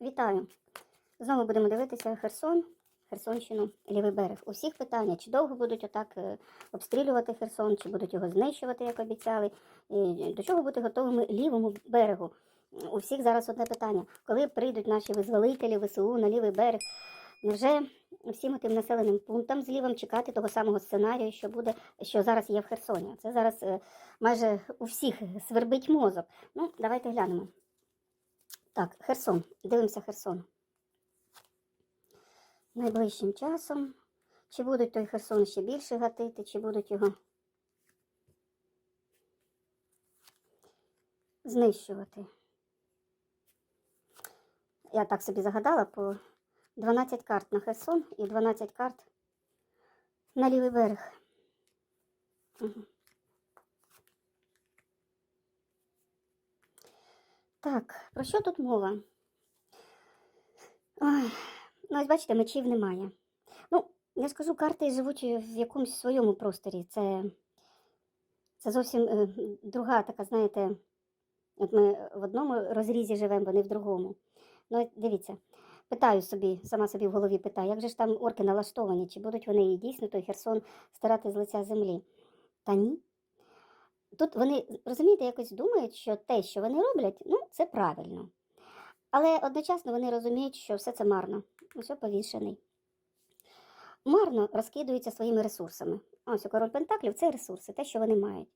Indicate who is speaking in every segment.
Speaker 1: Вітаю! Знову будемо дивитися Херсон, Херсонщину, лівий берег. У всіх питання, чи довго будуть отак е, обстрілювати Херсон, чи будуть його знищувати, як обіцяли, і до чого бути готовими лівому берегу. У всіх зараз одне питання: коли прийдуть наші визволителі ВСУ на лівий берег, невже всім тим населеним пунктам з лівом чекати того самого сценарію, що буде, що зараз є в Херсоні? Це зараз е, майже у всіх свербить мозок. Ну, давайте глянемо. Так, Херсон. Дивимося Херсон. Найближчим часом. Чи будуть той Херсон ще більше гатити, чи будуть його знищувати? Я так собі загадала по 12 карт на Херсон і 12 карт на лівий берег. Угу. Так, про що тут мова? Ой, ну, ось бачите, мечів немає. Ну, я скажу, карти живуть в якомусь своєму просторі. Це, це зовсім е, друга така, знаєте, от ми в одному розрізі живемо, вони в другому. Ну, дивіться, питаю собі, сама собі в голові питаю, як же ж там орки налаштовані, чи будуть вони дійсно той Херсон старати з лиця землі? Та ні. Тут вони, розумієте, якось думають, що те, що вони роблять, ну, це правильно. Але одночасно вони розуміють, що все це марно, усе повішений. Марно розкидуються своїми ресурсами. Ось у король Пентаклів це ресурси, те, що вони мають.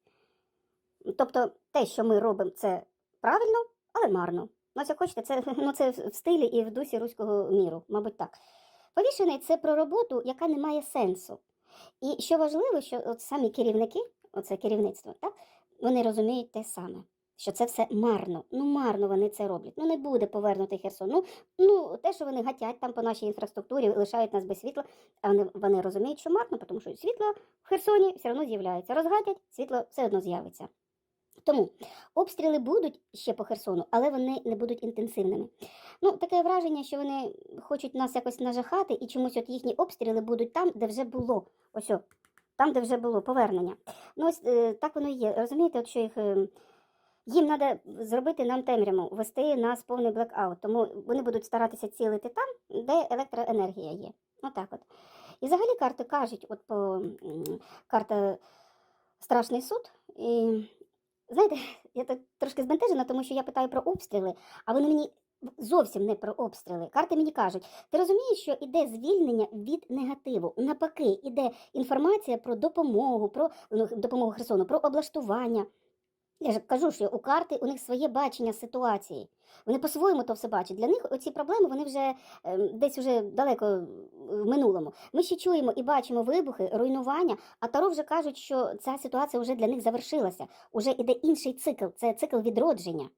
Speaker 1: Тобто те, що ми робимо, це правильно, але марно. Ось як хочете, це, ну, це в стилі і в дусі руського міру, мабуть, так. Повішений це про роботу, яка не має сенсу. І що важливо, що от самі керівники, оце керівництво, так, вони розуміють те саме, що це все марно. Ну, марно вони це роблять. Ну, не буде повернути Херсон. Ну, ну те, що вони гатять там по нашій інфраструктурі, лишають нас без світла, а вони, вони розуміють, що марно, тому що світло в Херсоні все одно з'являється. Розгатять, світло все одно з'явиться. Тому обстріли будуть ще по Херсону, але вони не будуть інтенсивними. Ну, таке враження, що вони хочуть нас якось нажахати, і чомусь от їхні обстріли будуть там, де вже було. Ось о, там, де вже було повернення. Ну, ось е, так воно і є. Розумієте, от що їх. е, їм треба зробити нам темряву, ввести нас повний блекаут. Тому вони будуть старатися цілити там, де електроенергія є. Отак от. І взагалі карти кажуть, от по карта Страшний суд. І знаєте, я так трошки збентежена, тому що я питаю про обстріли, а вони мені зовсім не про обстріли. Карти мені кажуть, ти розумієш, що іде звільнення від негативу. Навпаки, іде інформація про допомогу, про ну, допомогу Херсону, про облаштування. Я ж кажу, що у карти у них своє бачення ситуації. Вони по-своєму то все бачать. Для них оці проблеми вони вже ем, десь уже далеко в минулому. Ми ще чуємо і бачимо вибухи, руйнування, а Таро вже кажуть, що ця ситуація вже для них завершилася. Уже іде інший цикл, це цикл відродження.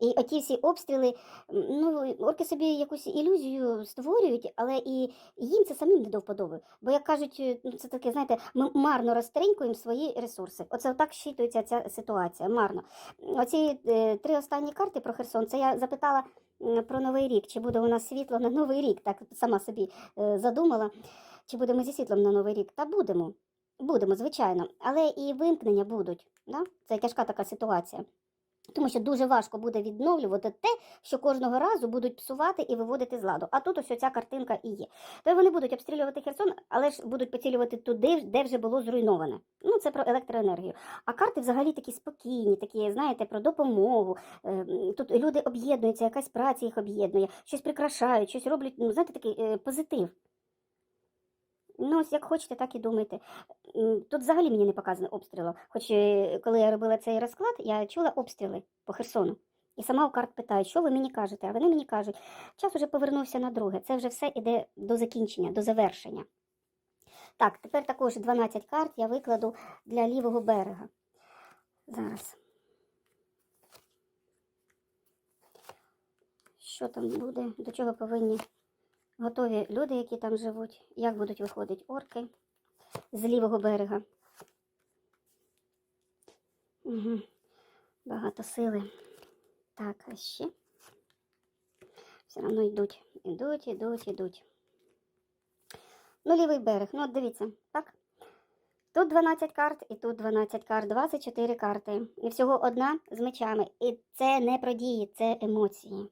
Speaker 1: І оті всі обстріли, ну, орки собі якусь ілюзію створюють, але і їм це самим не до вподоби. Бо, як кажуть, е, ну, це таке, знаєте, ми марно розтринькуємо свої ресурси. Оце так щитується ця ситуація, марно. Оці е, три останні карти про Херсон, це я запитала про Новий рік, чи буде у нас світло на Новий рік, так сама собі е, задумала, чи будемо зі світлом на Новий рік. Та будемо. Будемо, звичайно, але і вимкнення будуть. Да? Це тяжка така ситуація. Тому що дуже важко буде відновлювати те, що кожного разу будуть псувати і виводити з ладу. А тут ось ця картинка і є. То вони будуть обстрілювати Херсон, але ж будуть поцілювати туди, де вже було зруйноване. Ну, це про електроенергію. А карти взагалі такі спокійні, такі, знаєте, про допомогу. Е, Тут люди об'єднуються, якась праця їх об'єднує, щось прикрашають, щось роблять, ну, знаєте, такий е, позитив. Ну, ось як хочете, так і думайте. Тут взагалі мені не показано обстрілу. Хоч е, коли я робила цей розклад, я чула обстріли по Херсону. І сама у карт питаю, що ви мені кажете? А вони мені кажуть, час уже повернувся на друге. Це вже все іде до закінчення, до завершення. Так, тепер також 12 карт я викладу для лівого берега. Зараз. Що там буде? До чого повинні готові люди, які там живуть, як будуть виходити орки з лівого берега. Угу. Багато сили. Так, а ще. Все одно йдуть, ідуть, ідуть, ідуть. Ну, лівий берег. Ну, от дивіться, так? Тут 12 карт, і тут 12 карт, 24 карти. І всього одна з мечами. І це не про дії, це емоції.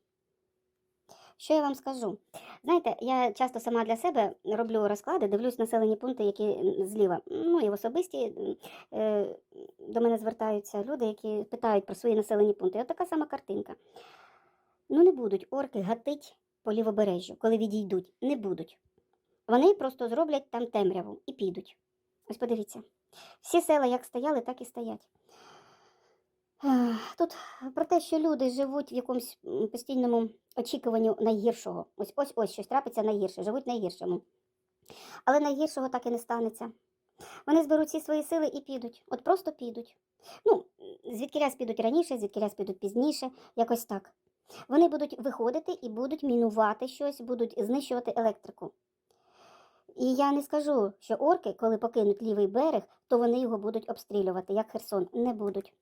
Speaker 1: Що я вам скажу? Знаєте, я часто сама для себе роблю розклади, дивлюсь населені пункти, які зліва. Ну і в особисті е, до мене звертаються люди, які питають про свої населені пункти. От така сама картинка. Ну, не будуть орки гатить по лівобережжю, коли відійдуть. Не будуть. Вони просто зроблять там темряву і підуть. Ось подивіться. Всі села як стояли, так і стоять. Ех, Тут про те, що люди живуть в якомусь постійному очікуванні найгіршого. Ось ось ось щось трапиться найгірше, живуть найгіршому. Але найгіршого так і не станеться. Вони зберуть всі свої сили і підуть. От просто підуть. Ну, звідкілясь підуть раніше, звідкілясь підуть пізніше, якось так. Вони будуть виходити і будуть мінувати щось, будуть знищувати електрику. І я не скажу, що орки, коли покинуть лівий берег, то вони його будуть обстрілювати, як Херсон. Не будуть.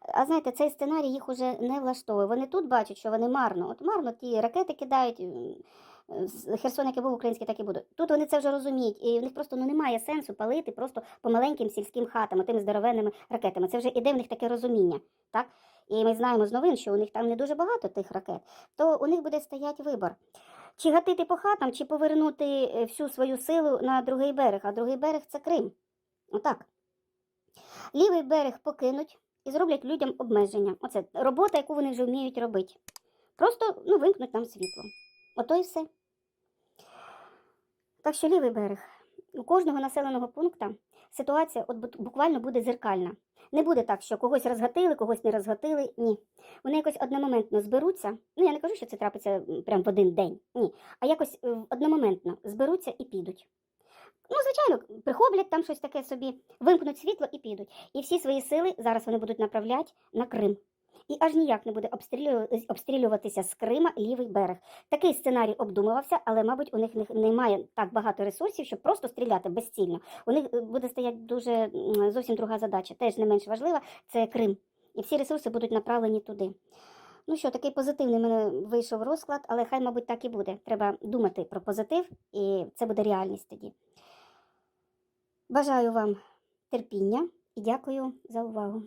Speaker 1: А знаєте, цей сценарій їх уже не влаштовує. Вони тут бачать, що вони марно. От марно ті ракети кидають. Херсон, який був український, так і буде. Тут вони це вже розуміють, і в них просто ну, немає сенсу палити просто по маленьким сільським хатам, тими здоровенними ракетами. Це вже іде в них таке розуміння. Так? І ми знаємо з новин, що у них там не дуже багато тих ракет, то у них буде стоять вибор. Чи гатити по хатам, чи повернути е, всю свою силу на другий берег, а другий берег це Крим. Отак. Лівий берег покинуть і зроблять людям обмеження. Оце робота, яку вони вже вміють робити. Просто ну, вимкнуть там світло. Ото і все. Так що лівий берег. У кожного населеного пункту ситуація от буквально буде зеркальна. Не буде так, що когось розгатили, когось не розгатили. Ні. Вони якось одномоментно зберуться. Ну, я не кажу, що це трапиться м, прям в один день. Ні. А якось е, одномоментно зберуться і підуть. Ну, звичайно, прихоплять там щось таке собі, вимкнуть світло і підуть. І всі свої сили зараз вони будуть направляти на Крим. І аж ніяк не буде обстрілю- обстрілюватися з Крима лівий берег. Такий сценарій обдумувався, але, мабуть, у них немає так багато ресурсів, щоб просто стріляти безцільно. У них е, буде стояти дуже зовсім друга задача, теж не менш важлива це Крим. І всі ресурси будуть направлені туди. Ну що, такий позитивний мене вийшов розклад, але хай, мабуть, так і буде. Треба думати про позитив, і це буде реальність тоді. Бажаю вам терпіння і дякую за увагу.